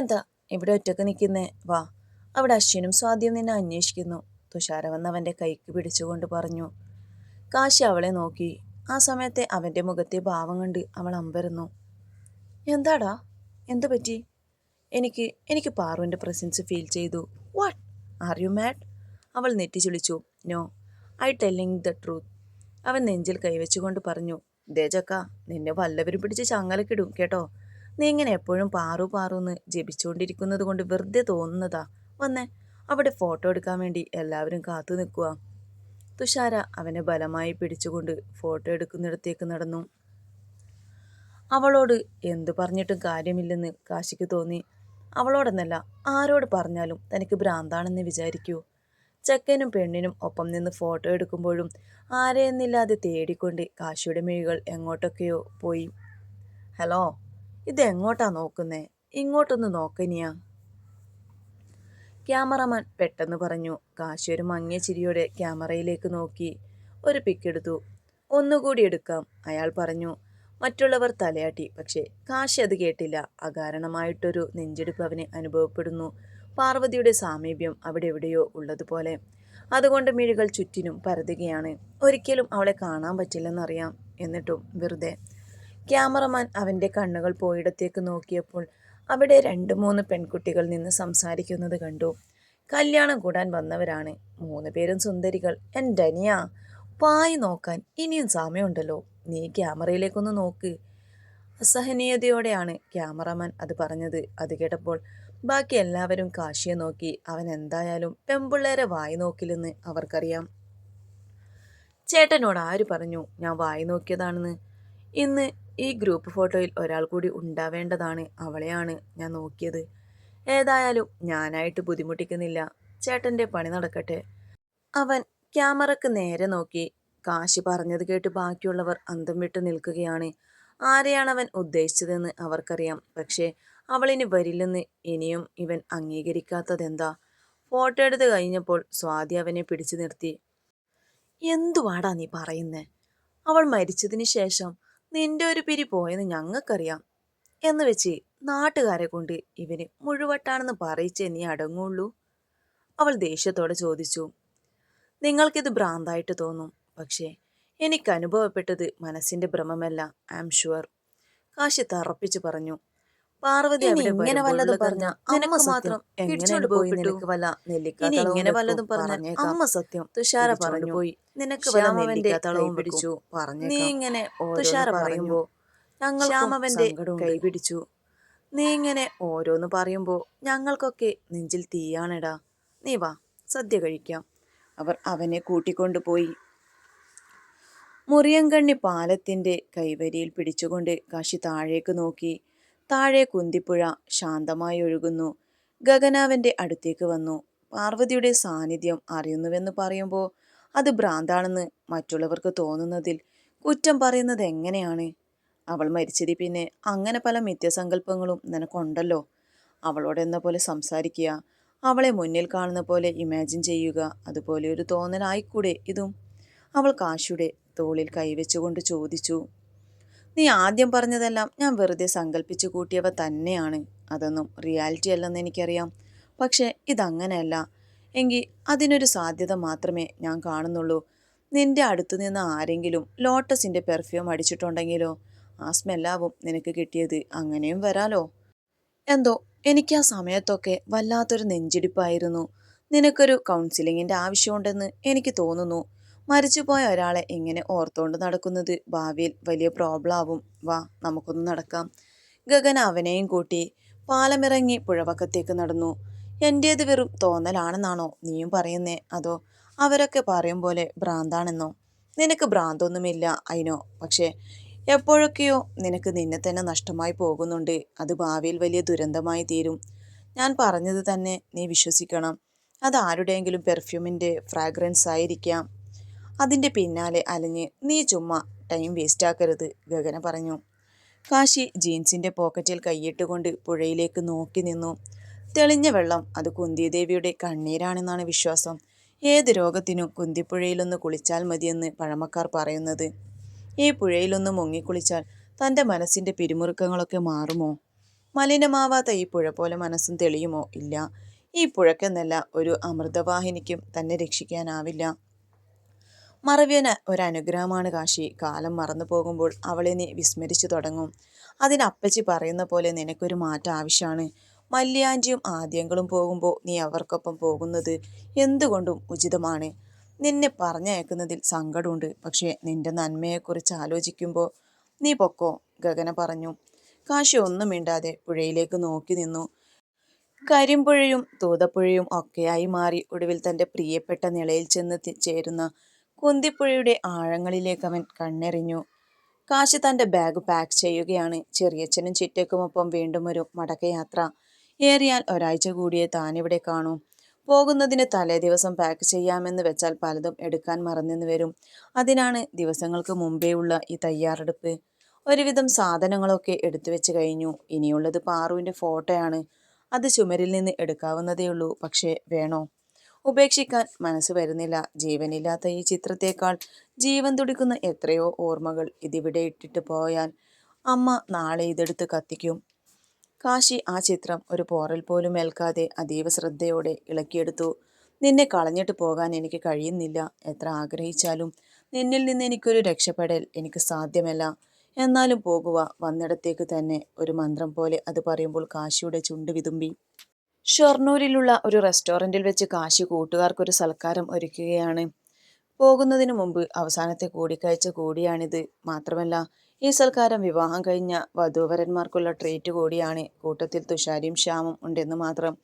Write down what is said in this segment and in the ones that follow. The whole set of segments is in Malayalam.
എന്താ? ഇവിടെ ഒറ്റയ്ക്ക് നിൽക്കുന്നേ വാ. അവിടെ അശ്വിനും സ്വാദ്യം നിന്നെ അന്വേഷിക്കുന്നു. തുഷാര വന്ന് അവന്റെ കൈക്ക് പിടിച്ചുകൊണ്ട് പറഞ്ഞു. കാശി അവളെ നോക്കി. ആ സമയത്തെ അവന്റെ മുഖത്തെ ഭാവം കണ്ട് അവൾ അമ്പരുന്നു. എന്താടാ? എന്തു പറ്റി? എനിക്ക് എനിക്ക് പാറുവിന്റെ പ്രസൻസ് ഫീൽ ചെയ്തു. വാട്ട് ആർ യു മാഡ് അവൾ നെറ്റി ചുളിച്ചു no I telling the truth അവൻ നെഞ്ചിൽ കൈവച്ചുകൊണ്ട് പറഞ്ഞു. ദേജക്ക നിന്നെ വല്ലവരും പിടിച്ച് ചങ്ങലക്കിടും കേട്ടോ? നീ ഇങ്ങനെ എപ്പോഴും പാറു പാറുന്ന് ജപിച്ചുകൊണ്ടിരിക്കുന്നത് കൊണ്ട് വെറുതെ തോന്നുന്നതാ. വന്നേ അവിടെ ഫോട്ടോ എടുക്കാൻ വേണ്ടി എല്ലാവരും കാത്തു നിൽക്കുക തുഷാര അവനെ ബലമായി പിടിച്ചുകൊണ്ട് ഫോട്ടോ എടുക്കുന്നിടത്തേക്ക് നടന്നു. അവളോട് എന്തു പറഞ്ഞിട്ടും കാര്യമില്ലെന്ന് കാശിക്ക് തോന്നി. അവളോടെന്നല്ല ആരോട് പറഞ്ഞാലും തനിക്ക് ഭ്രാന്താണെന്ന് വിചാരിക്കൂ. ചെക്കനും പെണ്ണിനും ഒപ്പം നിന്ന് ഫോട്ടോ എടുക്കുമ്പോഴും ആരെയെന്നില്ലാതെ തേടിക്കൊണ്ട് കാശിയുടെ മിഴികൾ എങ്ങോട്ടൊക്കെയോ പോയി. ഹലോ ഇത് എങ്ങോട്ടാ നോക്കുന്നേ? ഇങ്ങോട്ടൊന്ന് നോക്കനിയാ ക്യാമറമാൻ പെട്ടെന്ന് പറഞ്ഞു. കാശി ഒരു മങ്ങിയ ചിരിയോടെ ക്യാമറയിലേക്ക് നോക്കി. ഒരു പിക്കെടുത്തു ഒന്നുകൂടി എടുക്കാം അയാൾ പറഞ്ഞു. മറ്റുള്ളവർ തലയാട്ടി. പക്ഷേ കാശി അത് കേട്ടില്ല. അകാരണമായിട്ടൊരു നെഞ്ചെടുപ്പ് അവന് അനുഭവപ്പെടുന്നു. പാർവതിയുടെ സാമീപ്യം അവിടെ എവിടെയോ ഉള്ളതുപോലെ. അതുകൊണ്ട് മിഴികൾ ചുറ്റിനും പരതുകയാണ്. ഒരിക്കലും അവളെ കാണാൻ പറ്റില്ലെന്നറിയാം. എന്നിട്ടും വെറുതെ ക്യാമറമാൻ അവന്റെ കണ്ണുകൾ പോയിടത്തേക്ക് നോക്കിയപ്പോൾ അവിടെ രണ്ട് മൂന്ന് പെൺകുട്ടികൾ നിന്ന് സംസാരിക്കുന്നത് കണ്ടു. കല്യാണം കൂടാൻ വന്നവരാണ്. മൂന്ന് പേരും സുന്ദരികൾ. എന്റെ അനിയ പായി നോക്കാൻ ഇനിയും സമയമുണ്ടല്ലോ. നീ ക്യാമറയിലേക്കൊന്ന് നോക്ക്. അസഹനീയതയോടെയാണ് ക്യാമറമാൻ അത് പറഞ്ഞത്. അത് കേട്ടപ്പോൾ ബാക്കി എല്ലാവരും കാശിയെ നോക്കി അവൻ എന്തായാലും പെമ്പിള്ളേരെ വായി നോക്കില്ലെന്ന് അവർക്കറിയാം. ചേട്ടനോട് ആര് പറഞ്ഞു ഞാൻ വായി നോക്കിയതാണെന്ന്? ഇന്ന് ഈ ഗ്രൂപ്പ് ഫോട്ടോയിൽ ഒരാൾ കൂടി ഉണ്ടാവേണ്ടതാണ് അവളെയാണ് ഞാൻ നോക്കിയത്. ഏതായാലും ഞാനായിട്ട് ബുദ്ധിമുട്ടിക്കുന്നില്ല. ചേട്ടന്റെ പണി നടക്കട്ടെ. അവൻ ക്യാമറക്ക് നേരെ നോക്കി. കാശി പറഞ്ഞത് കേട്ട് ബാക്കിയുള്ളവർ അന്തം വിട്ട് നിൽക്കുകയാണ്. ആരെയാണ് അവൻ ഉദ്ദേശിച്ചതെന്ന് അവർക്കറിയാം. പക്ഷേ അവളിന് വരില്ലെന്ന് ഇനിയും ഇവൻ അംഗീകരിക്കാത്തതെന്താ? ഫോട്ടോ എടുത്ത് കഴിഞ്ഞപ്പോൾ സ്വാതി അവനെ പിടിച്ചു നിർത്തി. എന്തുവാടാ നീ പറയുന്നേ? അവൾ മരിച്ചതിന് ശേഷം നിന്റെ ഒരു പിരി പോയെന്ന് ഞങ്ങൾക്കറിയാം. എന്ന് വെച്ച് നാട്ടുകാരെ കൊണ്ട് ഇവന് മുഴുവട്ടാണെന്ന് പറയിച്ചേ നീ അടങ്ങുള്ളൂ. അവൾ ദേഷ്യത്തോടെ ചോദിച്ചു നിങ്ങൾക്കിത് ഭ്രാന്തായിട്ട് തോന്നും. പക്ഷേ എനിക്ക് അനുഭവപ്പെട്ടത് മനസ്സിന്റെ ഭ്രമമല്ല ഐ ആം ഷുവർ കാശി തറപ്പിച്ചു പറഞ്ഞു പാർവതി ഇങ്ങനെ വല്ലതും പറഞ്ഞ നിനക്ക് മാത്രം എങ്ങനെ പോയി നിനക്ക് വല്ല നെല്ലിക്ക ഇങ്ങനെ വല്ലതും പറഞ്ഞ അമ്മ സത്യം തുഷാര പറഞ്ഞു പോയി. നിനക്ക് വല്ല തളവും പിടിച്ചു. പറഞ്ഞു നീ ഇങ്ങനെ തുഷാര പറയുമ്പോ ഞങ്ങൾ രാമവന്റെ കൈ പിടിച്ചു. നീ ഇങ്ങനെ ഓരോന്ന് പറയുമ്പോ ഞങ്ങൾക്കൊക്കെ നെഞ്ചിൽ തീയാണെടാ. നീ വാ സദ്യ കഴിക്കാം. അവർ അവനെ കൂട്ടിക്കൊണ്ടുപോയി മുറിയങ്കണ്ണി പാലത്തിന്റെ കൈവരിയിൽ പിടിച്ചുകൊണ്ട് കാശി താഴേക്ക് നോക്കി. താഴെ കുന്തിപ്പുഴ ശാന്തമായി ഒഴുകുന്നു. ഗഗനാവന്റെ അടുത്തേക്ക് വന്നു. പാർവതിയുടെ സാന്നിധ്യം അറിയുന്നുവെന്ന് പറയുമ്പോൾ അത് ഭ്രാന്താണെന്ന് മറ്റുള്ളവർക്ക് തോന്നുന്നതിൽ കുറ്റം പറയുന്നത് എങ്ങനെയാണ്? അവൾ മരിച്ചതി പിന്നെ അങ്ങനെ പല മിഥ്യസങ്കല്പങ്ങളും നിനക്കുണ്ടല്ലോ. അവളോടെന്ന പോലെ സംസാരിക്കുക അവളെ മുന്നിൽ കാണുന്ന പോലെ ഇമാജിൻ ചെയ്യുക അതുപോലെ ഒരു തോന്നലായിക്കൂടെ ഇതും? അവൾ കാശിയുടെ തോളിൽ കൈവച്ചുകൊണ്ട് ചോദിച്ചു. നീ ആദ്യം പറഞ്ഞതെല്ലാം ഞാൻ വെറുതെ സങ്കല്പിച്ചു കൂട്ടിയവ തന്നെയാണ്. അതൊന്നും റിയാലിറ്റി അല്ലെന്ന് എനിക്കറിയാം. പക്ഷേ ഇതങ്ങനെയല്ല. എങ്കിൽ അതിനൊരു സാധ്യത മാത്രമേ ഞാൻ കാണുന്നുള്ളൂ. നിന്റെ അടുത്തു നിന്ന് ആരെങ്കിലും ലോട്ടസിന്റെ പെർഫ്യൂം അടിച്ചിട്ടുണ്ടെങ്കിലോ? ആ സ്മെല്ലാവും നിനക്ക് കിട്ടിയത്. അങ്ങനെയും വരാലോ? എന്തോ എനിക്ക് ആ സമയത്തൊക്കെ വല്ലാത്തൊരു നെഞ്ചിടിപ്പായിരുന്നു. നിനക്കൊരു കൗൺസിലിങ്ങിന്റെ ആവശ്യമുണ്ടെന്ന് എനിക്ക് തോന്നുന്നു. മരിച്ചുപോയ ഒരാളെ എങ്ങനെ ഓർത്തുകൊണ്ട് നടക്കുന്നത്? ഭാവിയിൽ വലിയ പ്രോബ്ലം ആവും. വാ നമുക്കൊന്ന് നടക്കാം. ഗഗൻ അവനെയും കൂട്ടി പാലമിറങ്ങി പുഴവക്കത്തേക്ക് നടന്നു. എന്റേത് വെറും തോന്നലാണെന്നാണോ നീയും പറയുന്നേ? അതോ അവരൊക്കെ പറയും പോലെ ഭ്രാന്താണെന്നോ? നിനക്ക് ഭ്രാന്തൊന്നുമില്ല അതിനോ പക്ഷേ എപ്പോഴൊക്കെയോ നിനക്ക് നിന്നെ തന്നെ നഷ്ടമായി പോകുന്നുണ്ട്. അത് ഭാവിയിൽ വലിയ ദുരന്തമായി തീരും. ഞാൻ പറഞ്ഞത് തന്നെ നീ വിശ്വസിക്കണം. അത് ആരുടെയെങ്കിലും പെർഫ്യൂമിന്റെ ഫ്രാഗ്രൻസ് ആയിരിക്കാം. അതിന്റെ പിന്നാലെ അലഞ്ഞ് നീ ചുമ്മാ ടൈം വേസ്റ്റാക്കരുത് ഗഗന പറഞ്ഞു. കാശി ജീൻസിന്റെ പോക്കറ്റിൽ കൈയിട്ടുകൊണ്ട് പുഴയിലേക്ക് നോക്കി നിന്നു. തെളിഞ്ഞ വെള്ളം അത് കുന്തിദേവിയുടെ കണ്ണീരാണെന്നാണ് വിശ്വാസം. ഏത് രോഗത്തിനും കുന്തിപ്പുഴയിലൊന്ന് കുളിച്ചാൽ മതിയെന്ന് പഴമക്കാർ പറയുന്നത്. ഈ പുഴയിലൊന്ന് മുങ്ങിക്കുളിച്ചാൽ തന്റെ മനസ്സിന്റെ പിരിമുറുക്കങ്ങളൊക്കെ മാറുമോ? മലിനമാവാത്ത ഈ പുഴ പോലെ മനസ്സും തെളിയുമോ? ഇല്ല. ഈ പുഴക്കെന്നല്ല ഒരു അമൃതവാഹിനിക്കും തന്നെ രക്ഷിക്കാനാവില്ല. മറവിയന് ഒരനുഗ്രഹമാണ് കാശി. കാലം മറന്നു പോകുമ്പോൾ അവളെ നീ വിസ്മരിച്ചു തുടങ്ങും. അതിനപ്പച്ചി പറയുന്ന പോലെ നിനക്കൊരു മാറ്റം ആവശ്യമാണ് മല്യാഞ്ചിയും ആദ്യങ്ങളും പോകുമ്പോൾ നീ അവർക്കൊപ്പം പോകുന്നത് എന്തുകൊണ്ടും ഉചിതമാണ്. നിന്നെ പറഞ്ഞയക്കുന്നതിൽ സങ്കടമുണ്ട്. പക്ഷേ നിന്റെ നന്മയെക്കുറിച്ച് ആലോചിക്കുമ്പോൾ നീ പൊക്കോ? ഗഗന പറഞ്ഞു. കാശി ഒന്നും മിണ്ടാതെ പുഴയിലേക്ക് നോക്കി നിന്നു. കരിമ്പുഴയും തൂതപ്പുഴയും ഒക്കെയായി മാറി ഒടുവിൽ തന്റെ പ്രിയപ്പെട്ട നിളയിൽ ചെന്ന് ചേരുന്ന കുന്തിപ്പുഴയുടെ ആഴങ്ങളിലേക്ക് അവൻ കണ്ണെറിഞ്ഞു. കാശി തന്റെ ബാഗ് പാക്ക് ചെയ്യുകയാണ്. ചെറിയച്ഛനും ചിറ്റയ്ക്കുമൊപ്പം വീണ്ടും ഒരു മടക്കയാത്ര. ഏറിയാൽ ഒരാഴ്ച കൂടിയേ താനിവിടെ കാണൂ. പോകുന്നതിന് തലേ ദിവസം പാക്ക് ചെയ്യാമെന്ന് വെച്ചാൽ പലതും എടുക്കാൻ മറന്നെന്ന് വരും. അതിനാണ് ദിവസങ്ങൾക്ക് മുമ്പേ ഉള്ള ഈ തയ്യാറെടുപ്പ്. ഒരുവിധം സാധനങ്ങളൊക്കെ എടുത്തു വെച്ച് കഴിഞ്ഞു. ഇനിയുള്ളത് പാറുവിന്റെ ഫോട്ടോയാണ് അത് ചുമരിൽ നിന്ന് എടുക്കാവുന്നതേ ഉള്ളൂ പക്ഷേ വേണോ? ഉപേക്ഷിക്കാൻ മനസ്സ് വരുന്നില്ല. ജീവനില്ലാത്ത ഈ ചിത്രത്തേക്കാൾ ജീവൻ തുടിക്കുന്ന എത്രയോ ഓർമ്മകൾ ഇതിവിടെ ഇട്ടിട്ട് പോയാൽ അമ്മ നാളെ ഇതെടുത്ത് കത്തിക്കും. കാശി ആ ചിത്രം ഒരു പോറൽ പോലും ഏൽക്കാതെ അതീവ ശ്രദ്ധയോടെ ഇളക്കിയെടുത്തു. നിന്നെ കളഞ്ഞിട്ട് പോകാൻ എനിക്ക് കഴിയുന്നില്ല. എത്ര ആഗ്രഹിച്ചാലും നിന്നിൽ നിന്ന് എനിക്കൊരു രക്ഷപ്പെടൽ എനിക്ക് സാധ്യമല്ല. എന്നാലും പോകുക വന്നിടത്തേക്ക് തന്നെ ഒരു മന്ത്രം പോലെ അത് പറയുമ്പോൾ കാശിയുടെ ചുണ്ട് വിതുമ്പി. ഷൊർണൂരിലുള്ള ഒരു റെസ്റ്റോറന്റിൽ വെച്ച് കാശി കൂട്ടുകാർക്കൊരു സൽക്കാരം ഒരുക്കുകയാണ്. പോകുന്നതിന് മുമ്പ് അവസാനത്തെ കൂടിക്കാഴ്ച കൂടിയാണിത്. മാത്രമല്ല ഈ സൽക്കാരം വിവാഹം കഴിഞ്ഞ വധൂവരന്മാർക്കുള്ള ട്രീറ്റ് കൂടിയാണ്. കൂട്ടത്തിൽ തുഷാരിയും ശ്യാമും ഉണ്ടെന്ന് മാത്രം.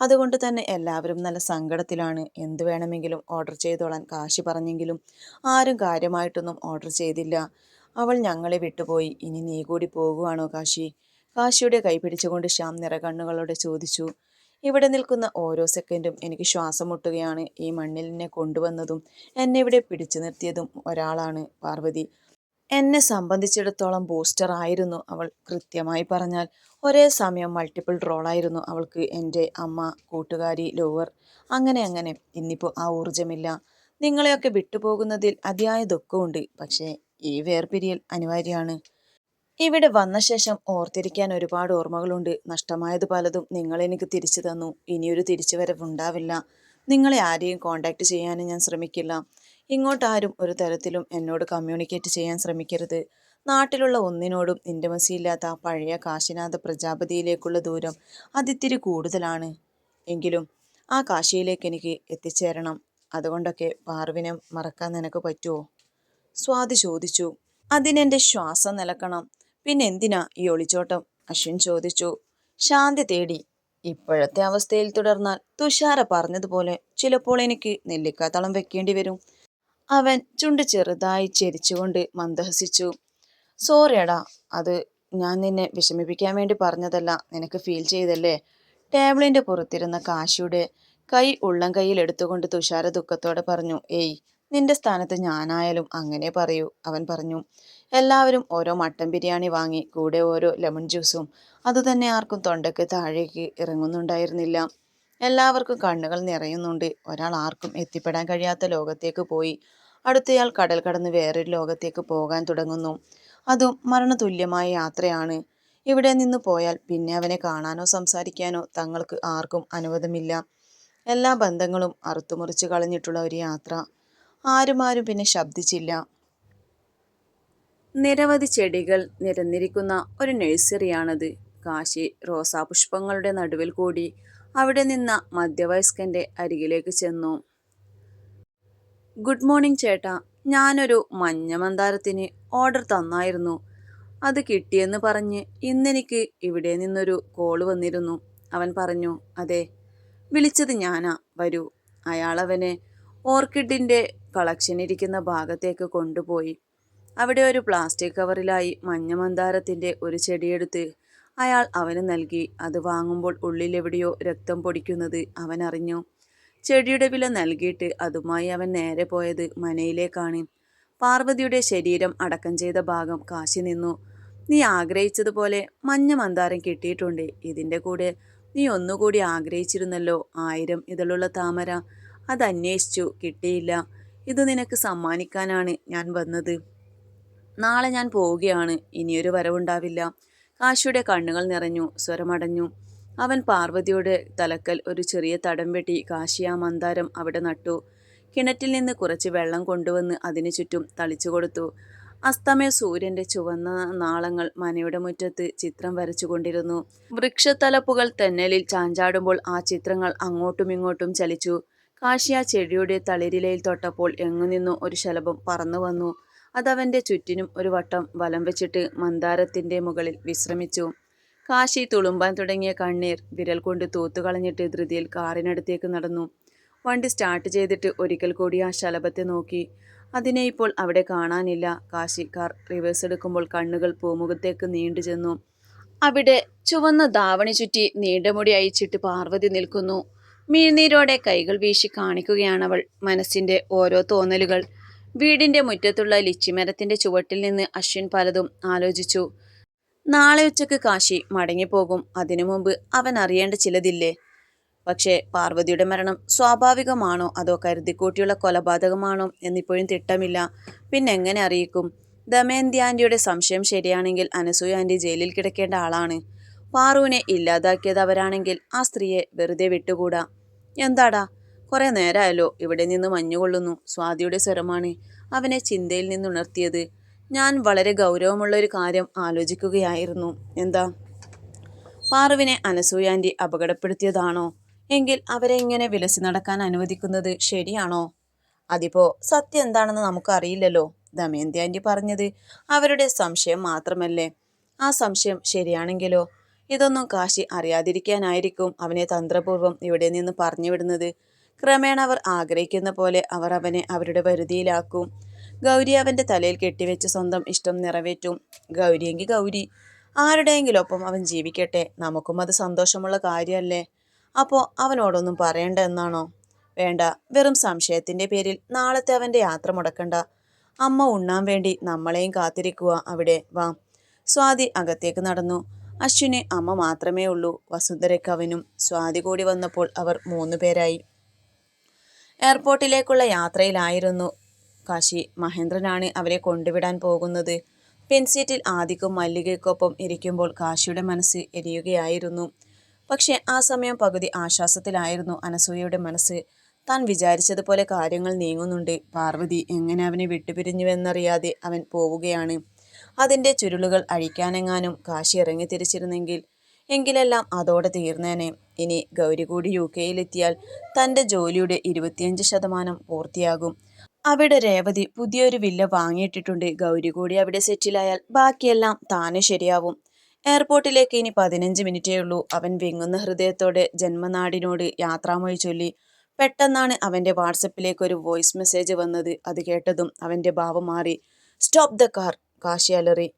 അതുകൊണ്ട് തന്നെ എല്ലാവരും നല്ല സങ്കടത്തിലാണ്. എന്ത് വേണമെങ്കിലും ഓർഡർ ചെയ്തോളാൻ കാശി പറഞ്ഞെങ്കിലും ആരും കാര്യമായിട്ടൊന്നും ഓർഡർ ചെയ്തില്ല. അവൾ ഞങ്ങളെ വിട്ടുപോയി. ഇനി നീ കൂടി പോകുവാണോ കാശി? കാശിയുടെ കൈ പിടിച്ചുകൊണ്ട് ശ്യാം നിറകണ്ണുകളോടെ ചോദിച്ചു. ഇവിടെ നിൽക്കുന്ന ഓരോ സെക്കൻഡും എനിക്ക് ശ്വാസം മുട്ടുകയാണ്. ഈ മണ്ണിൽ എന്നെ കൊണ്ടുവന്നതും എന്നെ ഇവിടെ പിടിച്ചു നിർത്തിയതും ഒരാളാണ് പാർവതി. എന്നെ സംബന്ധിച്ചിടത്തോളം ബൂസ്റ്റർ ആയിരുന്നു അവൾ കൃത്യമായി പറഞ്ഞാൽ. ഒരേ സമയം മൾട്ടിപ്പിൾ റോളായിരുന്നു അവൾക്ക് എന്റെ അമ്മ കൂട്ടുകാരി ലോവർ അങ്ങനെ അങ്ങനെ. ഇന്നിപ്പോൾ ആ ഊർജമില്ല നിങ്ങളെയൊക്കെ വിട്ടുപോകുന്നതിൽ അതിയായ ദുഃഖമുണ്ട്. പക്ഷേ ഈ വേർപിരിയൽ അനിവാര്യമാണ്. ഇവിടെ വന്ന ശേഷം ഓർത്തിരിക്കാൻ ഒരുപാട് ഓർമ്മകളുണ്ട്. നഷ്ടമായത് പലതും നിങ്ങൾ എനിക്ക് തിരിച്ചു തന്നു. ഇനിയൊരു തിരിച്ചുവരവുണ്ടാവില്ല. നിങ്ങളെ ആരെയും കോണ്ടാക്ട് ചെയ്യാനും ഞാൻ ശ്രമിക്കില്ല. ഇങ്ങോട്ടാരും ഒരു തരത്തിലും എന്നോട് കമ്മ്യൂണിക്കേറ്റ് ചെയ്യാൻ ശ്രമിക്കരുത്. നാട്ടിലുള്ള ഒന്നിനോടും ഇന്റമസി ഇല്ലാത്ത ആ പഴയ കാശിനാഥ പ്രജാപതിയിലേക്കുള്ള ദൂരം അതിത്തിരി കൂടുതലാണ്. എങ്കിലും ആ കാശിയിലേക്ക് എനിക്ക് എത്തിച്ചേരണം. അതുകൊണ്ടൊക്കെ പാർവിനെ മറക്കാൻ നിനക്ക് പറ്റുമോ സ്വാതി ചോദിച്ചു. അതിനെന്റെ ശ്വാസം നിലക്കണം. പിന്നെ എന്തിനാ ഈ ഒളിച്ചോട്ടം? അശ്വിൻ ചോദിച്ചു. ശാന്തി തേടി. ഇപ്പോഴത്തെ അവസ്ഥയിൽ തുടർന്നാൽ തുഷാര പറഞ്ഞതുപോലെ ചിലപ്പോൾ എനിക്ക് നെല്ലിക്കാത്തളം വെക്കേണ്ടി വരും. അവൻ ചുണ്ട് ചെറുതായി ചെരിച്ചുകൊണ്ട് മന്ദഹസിച്ചു. സോറിയടാ അത് ഞാൻ നിന്നെ വിഷമിപ്പിക്കാൻ വേണ്ടി പറഞ്ഞതല്ല. നിനക്ക് ഫീൽ ചെയ്തല്ലേ? ടേബിളിന്റെ പുറത്തിരുന്ന കാശിയുടെ കൈ ഉള്ളം കൈയിൽ എടുത്തുകൊണ്ട് തുഷാര ദുഃഖത്തോടെ പറഞ്ഞു. ഏയ് നിന്റെ സ്ഥാനത്ത് ഞാനായാലും അങ്ങനെ പറയൂ അവൻ പറഞ്ഞു. എല്ലാവരും ഓരോ മട്ടൻ ബിരിയാണി വാങ്ങി കൂടെ ഓരോ ലെമൺ ജ്യൂസും. അതുതന്നെ ആർക്കും തൊണ്ടയ്ക്ക് താഴേക്ക് ഇറങ്ങുന്നുണ്ടായിരുന്നില്ല. എല്ലാവർക്കും കണ്ണുകൾ നിറയുന്നുണ്ട്. ഒരാൾ ആർക്കും എത്തിപ്പെടാൻ കഴിയാത്ത ലോകത്തേക്ക് പോയി. അടുത്തയാൾ കടൽ കടന്ന് വേറൊരു ലോകത്തേക്ക് പോകാൻ തുടങ്ങുന്നു. അതും മരണതുല്യമായ യാത്രയാണ്. ഇവിടെ നിന്ന് പോയാൽ പിന്നെ അവനെ കാണാനോ സംസാരിക്കാനോ തങ്ങൾക്ക് ആർക്കും അനുവദമില്ല. എല്ലാ ബന്ധങ്ങളും അറുത്തുമുറിച്ച് കളഞ്ഞിട്ടുള്ള ഒരു യാത്ര. ആരുമാരും പിന്നെ ശബ്ദിച്ചില്ല. നിരവധി ചെടികൾ നിരന്നിരിക്കുന്ന ഒരു നഴ്സറിയാണത്. കാശി റോസാപുഷ്പങ്ങളുടെ നടുവിൽ കൂടി അവിടെ നിന്ന മധ്യവയസ്കന്റെ അരികിലേക്ക് ചെന്നു. ഗുഡ് മോർണിംഗ് ചേട്ടാ. ഞാനൊരു മഞ്ഞ മന്ദാരത്തിന് ഓർഡർ തന്നായിരുന്നു. അത് കിട്ടിയെന്ന് പറഞ്ഞ് ഇന്നെനിക്ക് ഇവിടെ നിന്നൊരു കോൾ വന്നിരുന്നു. അവൻ പറഞ്ഞു അതെ വിളിച്ചത് ഞാനാ. വരൂ. അയാളവനെ ഓർക്കിഡിന്റെ കളക്ഷൻ ഇരിക്കുന്ന ഭാഗത്തേക്ക് കൊണ്ടുപോയി. അവിടെ ഒരു പ്ലാസ്റ്റിക് കവറിലായി മഞ്ഞ മന്ദാരത്തിന്റെ ഒരു ചെടിയെടുത്ത് അയാൾ അവന് നൽകി. അത് വാങ്ങുമ്പോൾ ഉള്ളിലെവിടെയോ രക്തം പൊടിക്കുന്നത് അവൻ അറിഞ്ഞു. ചെടിയുടെ വില നൽകിയിട്ട് അതുമായി അവൻ നേരെ പോയത് മനയിലേക്കാണ്. പാർവതിയുടെ ശരീരം അടക്കം ചെയ്ത ഭാഗം കാശി നിന്നു. നീ ആഗ്രഹിച്ചതുപോലെ മഞ്ഞ മന്ദാരം കിട്ടിയിട്ടുണ്ട്. ഇതിന്റെ കൂടെ നീ ഒന്നുകൂടി ആഗ്രഹിച്ചിരുന്നല്ലോ. ആയിരം ഇതിലുള്ള താമര. അത് അന്വേഷിച്ചു. കിട്ടിയില്ല. ഇത് നിനക്ക് സമ്മാനിക്കാനാണ് ഞാൻ വന്നത്. നാളെ ഞാൻ പോവുകയാണ്. ഇനിയൊരു വരവുണ്ടാവില്ല. കാശിയുടെ കണ്ണുകൾ നിറഞ്ഞു സ്വരമടഞ്ഞു. അവൻ പാർവതിയുടെ തലക്കൽ ഒരു ചെറിയ തടം വെട്ടി കാശി മന്ദാരം അവിടെ നട്ടു. കിണറ്റിൽ നിന്ന് കുറച്ച് വെള്ളം കൊണ്ടുവന്ന് അതിനു ചുറ്റും തളിച്ചു കൊടുത്തു. അസ്തമയ സൂര്യന്റെ ചുവന്ന നാളങ്ങൾ മനയുടെ മുറ്റത്ത് ചിത്രം വരച്ചുകൊണ്ടിരുന്നു. വൃക്ഷത്തലപ്പുകൾ തെന്നലിൽ ചാഞ്ചാടുമ്പോൾ ആ ചിത്രങ്ങൾ അങ്ങോട്ടും ഇങ്ങോട്ടും ചലിച്ചു. കാശി ആ ചെടിയുടെ തളിരിലയിൽ തൊട്ടപ്പോൾ എങ്ങുനിന്നോ ഒരു ശലഭം പറന്നു വന്നു. അതവന്റെ ചുറ്റിനും ഒരു വട്ടം വലം വെച്ചിട്ട് മന്ദാരത്തിന്റെ മുകളിൽ വിശ്രമിച്ചു. കാശി തുളുമ്പാൻ തുടങ്ങിയ കണ്ണീർ വിരൽ കൊണ്ട് തൂത്തുകളഞ്ഞിട്ട് ധൃതിയിൽ കാറിനടുത്തേക്ക് നടന്നു. വണ്ടി സ്റ്റാർട്ട് ചെയ്തിട്ട് ഒരിക്കൽ കൂടി ആ ശലഭത്തെ നോക്കി. അതിനെ ഇപ്പോൾ അവിടെ കാണാനില്ല. കാശി കാർ റിവേഴ്സ് എടുക്കുമ്പോൾ കണ്ണുകൾ പൂമുഖത്തേക്ക് നീണ്ടു ചെന്നു. അവിടെ ചുവന്ന ധാവണി ചുറ്റി നീണ്ടമുടി അയച്ചിട്ട് പാർവതി നിൽക്കുന്നു. മിഴുനീരോടെ കൈകൾ വീശി കാണിക്കുകയാണ് അവൾ. മനസ്സിന്റെ ഓരോ തോന്നലുകൾ. വീടിന്റെ മുറ്റത്തുള്ള ലിച്ചിമരത്തിന്റെ ചുവട്ടിൽ നിന്ന് അശ്വിൻ പലതും ആലോചിച്ചു. നാളെ ഉച്ചയ്ക്ക് കാശി മടങ്ങിപ്പോകും അതിനു മുമ്പ് അവൻ അറിയേണ്ട ചിലതില്ലേ? പക്ഷേ പാർവതിയുടെ മരണം സ്വാഭാവികമാണോ അതോ കരുതിക്കൂട്ടിയുള്ള കൊലപാതകമാണോ എന്നിപ്പോഴും തിട്ടമില്ല. പിന്നെങ്ങനെ അറിയിക്കും? ദമയന്തി ആന്റിയുടെ സംശയം ശരിയാണെങ്കിൽ അനസൂയ ആന്റി ജയിലിൽ കിടക്കേണ്ട ആളാണ്. പാറുവിനെ ഇല്ലാതാക്കിയത് അവരാണെങ്കിൽ ആ സ്ത്രീയെ വെറുതെ വിട്ടുകൂടാ. എന്താടാ? കുറെ നേരമായല്ലോ ഇവിടെ നിന്ന് മഞ്ഞുകൊള്ളുന്നു സ്വാതിയുടെ സ്വരമാണ് അവനെ ചിന്തയിൽ നിന്നുണർത്തിയത്. ഞാൻ വളരെ ഗൗരവമുള്ള ഒരു കാര്യം ആലോചിക്കുകയായിരുന്നു. എന്താ? പാറുവിനെ അനസൂയാന്റെ അപകടപ്പെടുത്തിയതാണോ? എങ്കിൽ അവരെ ഇങ്ങനെ വിലസി നടക്കാൻ അനുവദിക്കുന്നത് ശരിയാണോ? അതിപ്പോ സത്യം എന്താണെന്ന് നമുക്കറിയില്ലല്ലോ. ദമയന്തി ആന്റി പറഞ്ഞത് അവരുടെ സംശയം മാത്രമല്ലേ? ആ സംശയം ശരിയാണെങ്കിലോ? ഇതൊന്നും കാശി അറിയാതിരിക്കാനായിരിക്കും അവനെ തന്ത്രപൂർവം ഇവിടെ നിന്ന് പറഞ്ഞുവിടുന്നത്. ക്രമേണ അവർ ആഗ്രഹിക്കുന്ന പോലെ അവർ അവനെ അവരുടെ വരുതിയിലാക്കും. ഗൗരി അവന്റെ തലയിൽ കെട്ടിവെച്ച് സ്വന്തം ഇഷ്ടം നിറവേറ്റും. ഗൗരിയെങ്കിൽ ഗൗരി. ആരുടെയെങ്കിലൊപ്പം അവൻ ജീവിക്കട്ടെ. നമുക്കും അത് സന്തോഷമുള്ള കാര്യമല്ലേ? അപ്പോൾ അവനോടൊന്നും പറയണ്ട എന്നാണോ? വേണ്ട. വെറും സംശയത്തിന്റെ പേരിൽ നാളത്തെ അവന്റെ യാത്ര മുടക്കണ്ട. അമ്മ ഉണ്ണാൻ വേണ്ടി നമ്മളെയും കാത്തിരിക്കുക അവിടെ. വാ. സ്വാതി അകത്തേക്ക് നടന്നു. അശ്വിന് അമ്മ മാത്രമേ ഉള്ളൂ. വസുന്ധരയ്ക്ക് അവനും സ്വാതി കൂടി വന്നപ്പോൾ അവർ മൂന്നു പേരായി. എയർപോർട്ടിലേക്കുള്ള യാത്രയിലായിരുന്നു കാശി. മഹേന്ദ്രനാണ് അവരെ കൊണ്ടുവിടാൻ പോകുന്നത്. പെൻസീറ്റിൽ ആദിക്കും മല്ലികയ്ക്കൊപ്പം ഇരിക്കുമ്പോൾ കാശിയുടെ മനസ്സ് എരിയുകയായിരുന്നു. പക്ഷേ ആ സമയം പകുതി ആശ്വാസത്തിലായിരുന്നു അനസൂയയുടെ മനസ്സ്. താൻ വിചാരിച്ചതുപോലെ കാര്യങ്ങൾ നീങ്ങുന്നുണ്ട്. പാർവതി എങ്ങനെ അവനെ വിട്ടുപിരിഞ്ഞുവെന്നറിയാതെ അവൻ പോവുകയാണ്. അതിന്റെ ചുരുളുകൾ അഴിക്കാനെങ്ങാനും കാശി ഇറങ്ങി തിരിച്ചിരുന്നെങ്കിൽ എങ്കിലെല്ലാം അതോടെ തീർന്നേനെ. ഇനി ഗൗരി കൂടി യു കെയിലെത്തിയാൽ തന്റെ ജോലിയുടെ ഇരുപത്തിയഞ്ച് ശതമാനം പൂർത്തിയാകും. അവിടെ രേവതി പുതിയൊരു വില്ല വാങ്ങിയിട്ടിട്ടുണ്ട്. ഗൗരി കൂടി അവിടെ സെറ്റിലായാൽ ബാക്കിയെല്ലാം താനെ ശരിയാവും. എയർപോർട്ടിലേക്ക് ഇനി പതിനഞ്ച് മിനിറ്റേ ഉള്ളൂ. അവൻ വിങ്ങുന്ന ഹൃദയത്തോടെ ജന്മനാടിനോട് യാത്രാമൊഴി ചൊല്ലി. പെട്ടെന്നാണ് അവന്റെ വാട്സപ്പിലേക്ക് ഒരു വോയിസ് മെസ്സേജ് വന്നത്. അത് കേട്ടതും അവന്റെ ഭാവം മാറി. Stop the car. കാശി അലറി